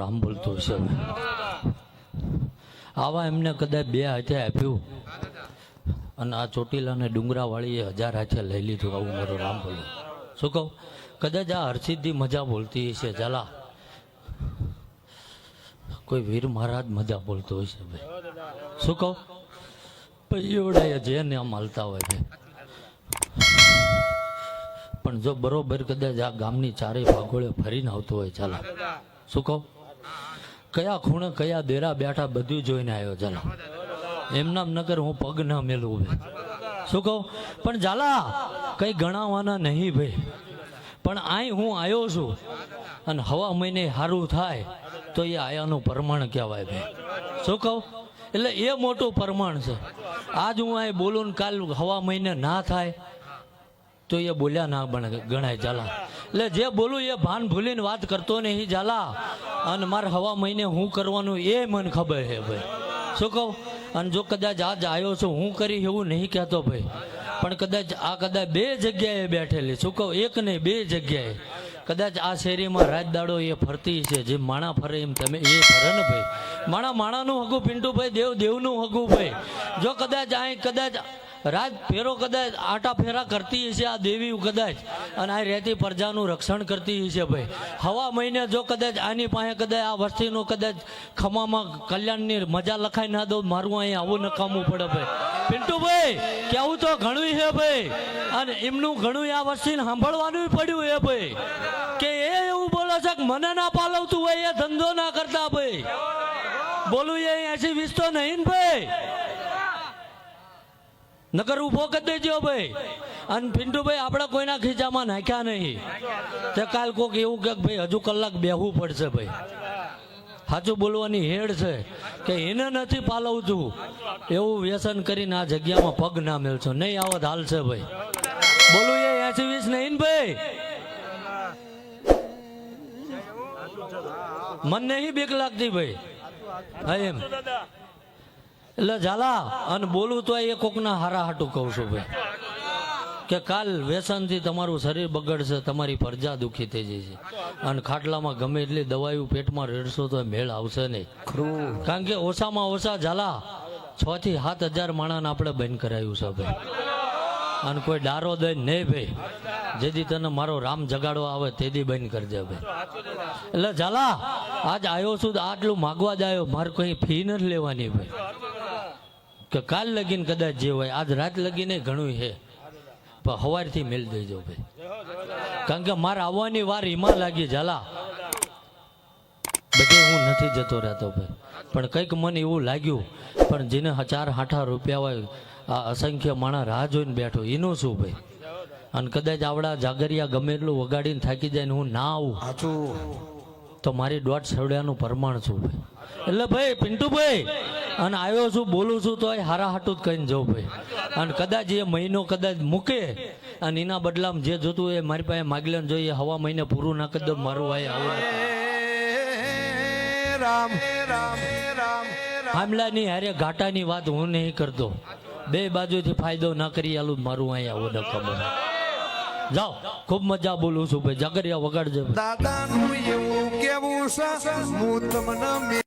રામ બોલતો છે. આવા એમને કદાચ બે હાથે આપ્યું. અને આ ચોટીલાને ડુંગરાવાળીએ હજાર હાથે લઈ લીધું, આવું મારો રામ બોલ્યો શું કહું? કદાચ આ હરસિદ્ધિ મજા બોલતી હશે, ઝાલા. કોઈ વીર મહારાજ મજા બોલતો હશે ભાઈ. શું કહું? પછી એવડાય જે ને આમ હાલતા હોય ભાઈ. પણ જો બરોબર કદાચ આ ગામની ચારે ભાગોળે ફરીને આવતો હોય ચાલો શું કહું? કયા ખૂણે કયા દેરા બેઠા બધું જોઈને આવ્યો ચાલો એમના નગર હું પગ ના મેલું શું કહું? પણ ઝાલા, કઈ ગણાવવાના નહીં ભાઈ. પણ અહીં હું આવ્યો છું અને હવા મહિને સારું થાય તો એ આયાનું પ્રમાણ કહેવાય ભાઈ. શું કહું? એટલે એ મોટું પ્રમાણ છે. આજ હું અહીં બોલું ને કાલ હવા મહિને ના થાય તો એ બોલ્યા, ના ગણાય ઝાલા. એટલે જે બોલું એ ભાન ભૂલીને વાત કરતો નહીં ઝાલા. અને મારે હવા મહિને હું કરવાનું એ મને ખબર છે ભાઈ. શું કહું? અને જો કદાચ આજ આવ્યો છું, હું કરી એવું નહીં કહેતો ભાઈ. પણ કદાચ આ કદાચ બે જગ્યાએ બેઠેલી. શું કહું? એક નહીં, બે જગ્યાએ. કદાચ આ શેરીમાં રાત દાડો એ ફરતી છે, જે માણા ફરે એમ તમે એ ફરે ને ભાઈ. માણા માણાનું હગું, પિન્ટુભાઈ દેવ, દેવનું હગું ભાઈ. જો કદાચ અહીં કદાચ રાજ ફેરો કદાચ આટા ફેરા કરતી હશે, આ દેવી કદાચ. અને આ રહેતી પ્રજાનું રક્ષણ કરતી હશે ભાઈ. હવા મહિને જો કદાચ આની પાસે કદાચ આ વસ્તીનું કદાચ ખમામાં કલ્યાણની મજા લખાઈ ના દો, મારું અહીંયા આવું નકામું પડે ભાઈ. પિન્ટુભાઈ કેવું તો ઘણું છે ભાઈ. અને એમનું ઘણું આ વસ્તીને સાંભળવાનું પડ્યું એ ભાઈ. કે એ એવું બોલે છે કે મને ના પાલવતું હોય, એ ધંધો ના કરતા ભાઈ. બોલું એ એસી વીસ તો નહીં ભાઈ. નકર ઊભો કરી દેજો ભાઈ. અને પિન્ટુભાઈ આપણે કોઈના ખીચામાં નાખ્યા નહીં. તે કાલ કોક એવું કે ભાઈ, હજુ કલાક બેહવું પડશે ભાઈ. સાચું બોલવાની હેડ છે કે એને નથી પાલવતું. એવું વ્યસન કરીને આ જગ્યામાં પગ ના મેળશો નહીં આવત હાલ છે ભાઈ. બોલું એ એસી વીસ નહીં ભાઈ? મન નહીં બીક લાગતી ભાઈ. હા, એમ. એટલે ઝાલા, અને બોલું તો એ કોકના હારા હાટું કહું છું ભાઈ. કે કાલ વ્યસનથી તમારું શરીર બગડશે, તમારી પરજા દુઃખી થઈ જશે. અને ખાટલામાં ગમે એટલી દવાઈઓ પેટમાં રેડશો તો મેળ આવશે નહીં. કારણ કે ઓછામાં ઓછા ઝાલા છ થી સાત હજાર માણસને આપણે બંધ કરાયું છે ભાઈ. અને કોઈ ડારો દઈ નહીં ભાઈ. જેથી તને મારો રામ જગાડો આવે તેથી બંધ કરજે ભાઈ. એટલે ઝાલા, આજ આવ્યો છું આટલું માગવા જ આવ્યો મારે કોઈ ફી નથી લેવાની ભાઈ. કે કાલ લગીને કદાચ જે હોય આજ રાત લગીને ઘણું છે પણ સવારથી મેળ દેજો ભાઈ. કારણ કે મારે આવવાની વાર હિમા લાગી ઝાલા. બધે હું નથી જતો રહેતો ભાઈ. પણ કંઈક મને એવું લાગ્યું પણ જેને ચાર હાઠા રૂપિયા હોય આ અસંખ્ય માણસ રાહ જોઈને બેઠો એનું શું ભાઈ? અને કદાચ આવડા જાગરિયા ગમે એટલું વગાડીને થાકી જાય ને હું ના આવું. તો મારી દોઢ સવડ્યાનું પ્રમાણ છું ભાઈ? એટલે ભાઈ પિન્ટુભાઈ અને આવ્યો છું બોલું છું તો એ હારા હાટું જ કહીને જવું ભાઈ. અને કદાચ એ મહિનો કદાચ મૂકે અને એના બદલામાં જે જોતું એ મારી પાસે માગી લેવાનું જોઈએ હવા મહિને પૂરું ના કરી દો મારું ભાઈ આવું. રામ રામ રામ હામલાની હારે ઘાટાની વાત હું નહીં કરતો. બે બાજુથી ફાયદો ના કરી આલું મારું અહીંયા આવું ખબર. જાઓ ખૂબ મજા બોલું છું ભાઈ. જાગરિયા વગાડજો. દાદાનું એવું કેવું છે? હું તમને